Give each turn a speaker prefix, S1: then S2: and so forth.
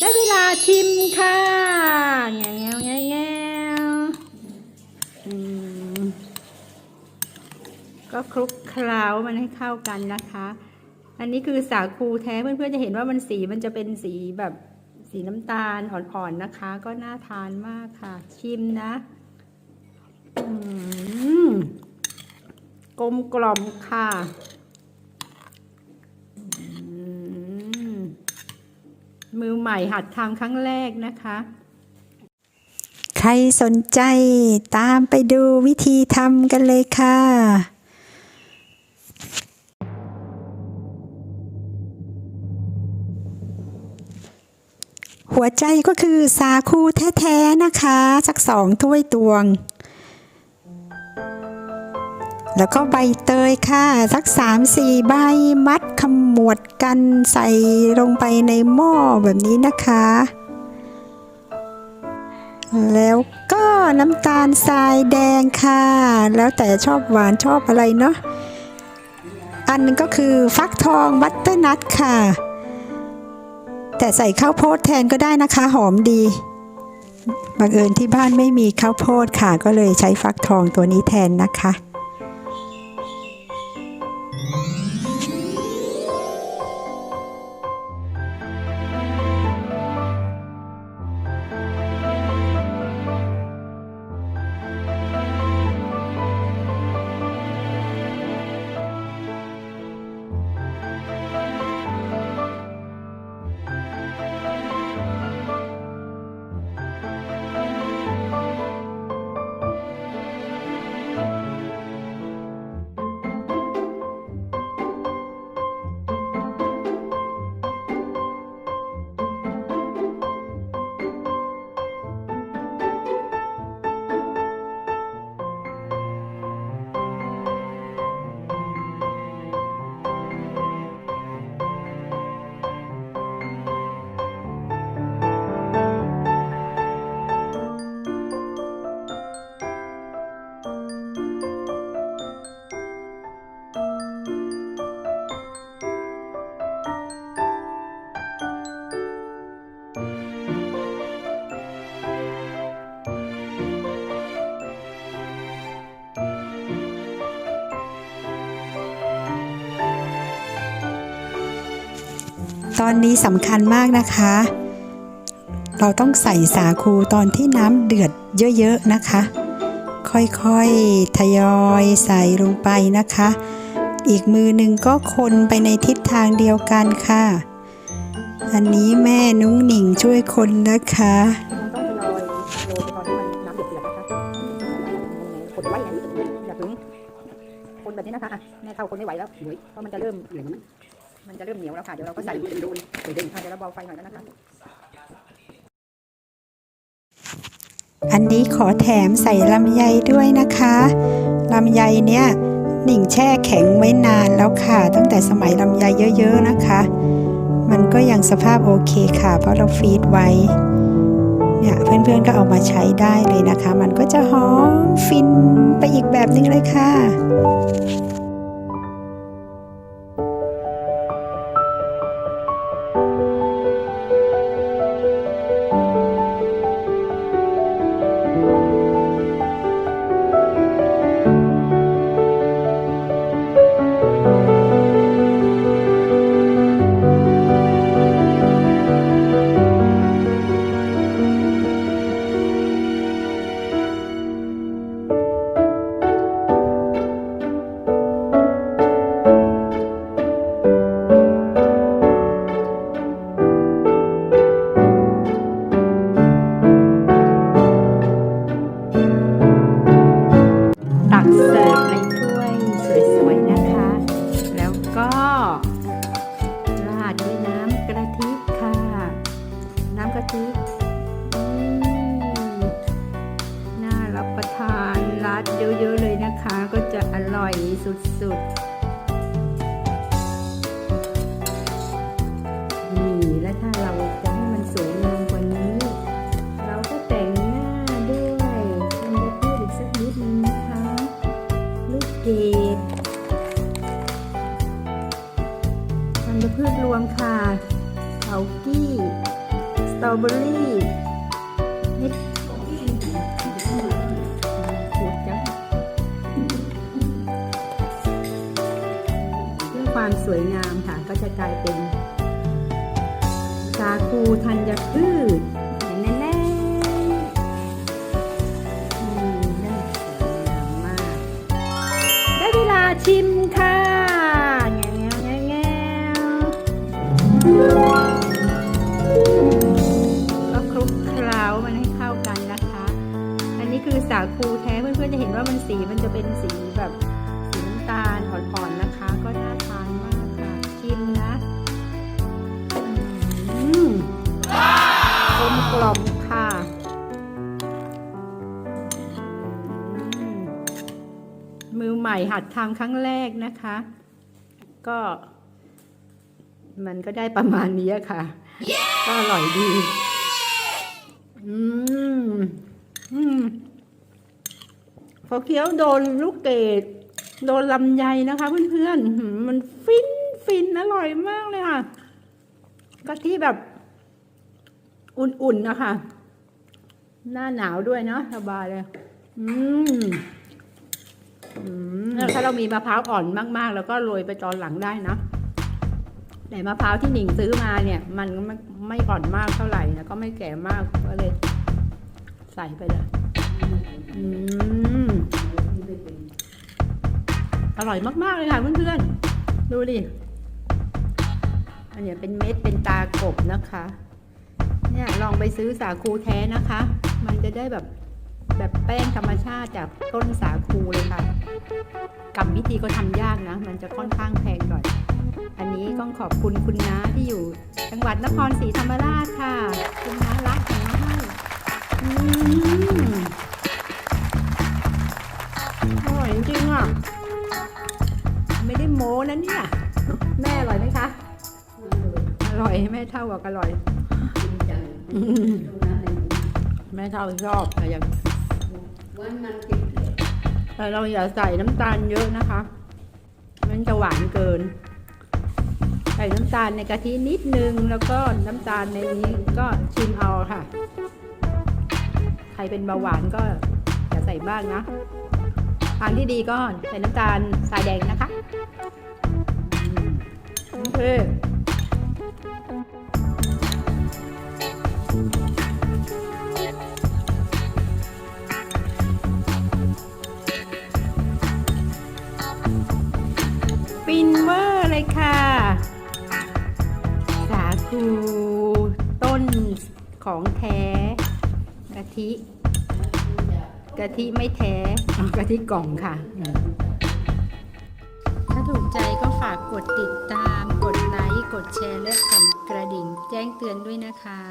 S1: ได้เวลาชิมค่ะแงวแงวแงวก็คลุกเคล้ามันให้เข้ากันนะคะ อันนี้คือสาคูแท้เพื่อนๆจะเห็นว่ามันสีมันจะเป็นสีแบบสีน้ำตาลอ่อนๆนะคะ ก็น่าทานมากค่ะ ชิมนะอืมกลมกล่อมค่ะ มือใหม่หัดทำครั้งแรกนะคะ
S2: ใครสนใจตามไปดูวิธีทำกันเลยค่ะหัวใจก็คือสาคูแท้ๆนะคะสักสองถ้วยตวง แล้วก็ใบเตยค่ะ สักสามสี่ใบมัด มวดกันใส่ลงไปในหม้อแบบนี้นะคะ แล้วก็น้ำตาลทรายแดงค่ะ แล้วแต่ชอบหวานชอบอะไรเนาะอันหนึงก็คือฟักทองบัตเตอร์นัทค่ะ แต่ใส่ข้าวโพดแทนก็ได้นะคะหอมดีบังเอิญที่บ้านไม่มีข้าวโพดค่ะ ก็เลยใช้ฟักทองตัวนี้แทนนะคะ ตอนนี้สำคัญมากนะคะ เราต้องใส่สาคูตอนที่น้ำเดือดเยอะๆนะคะ ค่อยๆทยอยใส่ลงไปนะคะ อีกมือหนึ่งก็คนไปในทิศทางเดียวกันค่ะ อันนี้แม่นุ้งหนิงช่วยคนนะคะ
S1: คนแบบนี้นะคะแม่เท่าคนไม่ไหวแล้วเพราะมันจะเริ่มเหนียว มันจะเริ่มเหนียวแล้วค่ะ เดี๋ยวเราก็ใส่โดนเดี๋ยวเราเบาไฟหน่อยแล้วนะคะ
S2: อันนี้ขอแถมใส่ลำไยด้วยนะคะลำไยเนี่ยหนิงแช่แข็งไว้นานแล้วค่ะ ตั้งแต่สมัยลำไยเยอะ ๆนะคะ มันก็ยังสภาพโอเคค่ะ เพราะเราฟรีดไว้เนี่ยเพื่อนๆก็เอามาใช้ได้เลยนะคะ มันก็จะหอมฟินไปอีกแบบนึงเลยค่ะ
S1: สุดๆนี่และถ้าเราจะให้มันสวยงามกว่านี้ เราก็แต่งหน้าด้วยธัญพืชอีกสักนิดนึงนะคะ ลูกเกดธัญพืชรวมค่ะเถากี้สตรอเบอรี่ ความสวยงามค่ะ ก็จะกลายเป็นสาคูธัญพืชแน่ๆอืมน่าสวยงามมากได้เวลาชิมค่ะแง่แง่แง่ก็คลุกเคล้ามันให้เข้ากันนะคะ อันนี้คือสาคูแท้เพื่อนๆจะเห็นว่ามันสีมันจะเป็นสีแบบ ใหม่หัดทำครั้งแรกนะคะ ก็ มันก็ได้ประมาณนี้ค่ะก็อร่อยดี อืม อืม พอเคี้ยวโดนลูกเกดโดนลำไยนะคะเพื่อนๆ มันฟินฟินอร่อยมากเลยค่ะกะทิแบบ อุ่นๆนะคะ หน้าหนาวด้วยเนาะสบายเลย อืม ถ้าเรามีมะพร้าวอ่อนมากๆ แล้วก็โรยไปตอนหลังได้นะ แต่มะพร้าวที่หนิงซื้อมาเนี่ย มันก็ไม่ไม่อ่อนมากเท่าไหร่แล้วก็ไม่แก่มากก็เลย ใส่ไปเลยอร่อยมากๆเลยค่ะเพื่อนๆ ดูดิ อันนี้เป็นเม็ดเป็นตากบนะคะ เนี่ยลองไปซื้อสาคูแท้นะคะ มันจะได้แบบ แบบแป้งธรรมชาติจากต้นสาคูเลยค่ะกรรมวิธีก็ทำยากนะ มันจะค่อนข้างแพงหน่อย อันนี้ต้องขอบคุณคุณน้าที่อยู่ จังหวัดนครศรีธรรมราชค่ะ คุณน้ารักองมาให้อืมอร่อยจริงอะ ไม่ได้โม้นะเนี่ย แม่อร่อยไหมคะ อร่อยแม่เท่ากับอร่อย แม่เท่าชอบแต่อ ย่างแต่เราอย่าใส่น้ำตาลเยอะนะคะ มันจะหวานเกิน ใส่น้ำตาลในกะทินิดนึง แล้วก็น้ำตาลในนี้ก็ชิมเอาค่ะ ใครเป็นเบาหวานก็อย่าใส่บ้างนะทางที่ดีก็ใส่น้ำตาลทรายแดงนะคะโอเค ของแท้กะทิ กะทิไม่แท้กะทิกล่องค่ะ ถ้าถูกใจก็ฝากกดติดตาม กดไลค์ กดแชร์ และสั่นกระดิ่ง แจ้งเตือนด้วยนะคะ